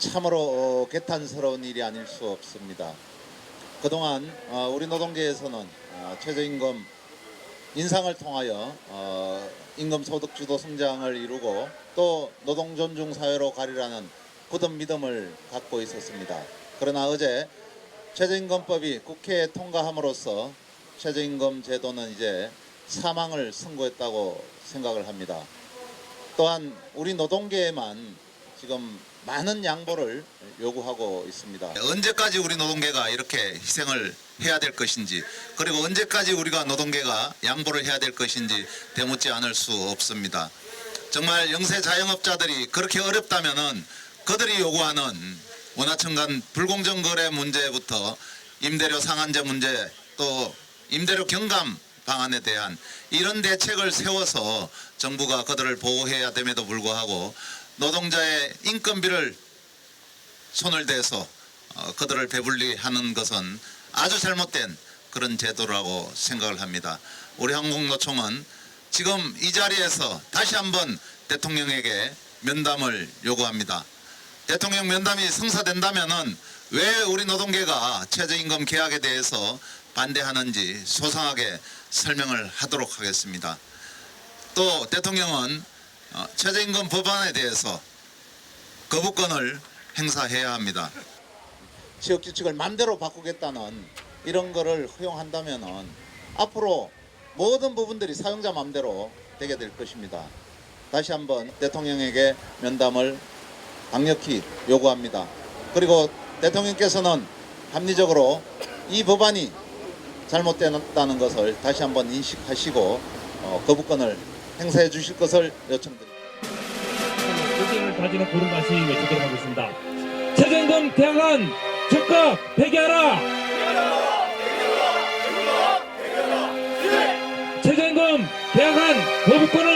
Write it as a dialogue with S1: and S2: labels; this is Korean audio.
S1: 참으로 어, 개탄스러운 일이 아닐 수 없습니다. 그동안 어, 우리 노동계에서는 어, 최저임금 인상을 통하여 어, 임금 소득 주도 성장을 이루고 또 노동 존중 사회로 가리라는 굳은 믿음을 갖고 있었습니다. 그러나 어제 최저임금법이 국회에 통과함으로써 최저임금 제도는 이제 사망을 선고했다고 생각을 합니다. 또한 우리 노동계에만 지금 많은 양보를 요구하고 있습니다.
S2: 언제까지 우리 노동계가 이렇게 희생을 해야 될 것인지 그리고 언제까지 우리가 노동계가 양보를 해야 될 것인지 되묻지 않을 수 없습니다. 정말 영세 자영업자들이 그렇게 어렵다면은 그들이 요구하는 원화청 간 불공정 거래 문제부터 임대료 상한제 문제 또 임대료 경감 방안에 대한 이런 대책을 세워서 정부가 그들을 보호해야 됨에도 불구하고 노동자의 인건비를 손을 대서 어, 그들을 배불리 하는 것은 아주 잘못된 그런 제도라고 생각을 합니다. 우리 항공노총은 지금 이 자리에서 다시 한번 대통령에게 면담을 요구합니다. 대통령 면담이 성사된다면 은 왜 우리 노동계가 최저임금 계약에 대해서 반대하는지 소상하게 설명을 하도록 하겠습니다. 또 대통령은 어, 최저임금 법안에 대해서 거부권을 행사해야 합니다.
S1: 지역 규칙을 맘대로 바꾸겠다는 이런 거를 허용한다면은 앞으로 모든 부분들이 사용자 맘대로 되게 될 것입니다. 다시 한번 대통령에게 면담을 강력히 요구합니다. 그리고 대통령께서는 합리적으로 이 법안이 잘못되었다는 것을 다시 한번 인식하시고 어, 거부권을 행사해 주실 것을 요청드립니다.
S3: 의견을 가지는 고른 다시 외치도록 하겠습니다. 최저임금 대항한 적극 폐기하라! 최저임금 대항한 거부권을!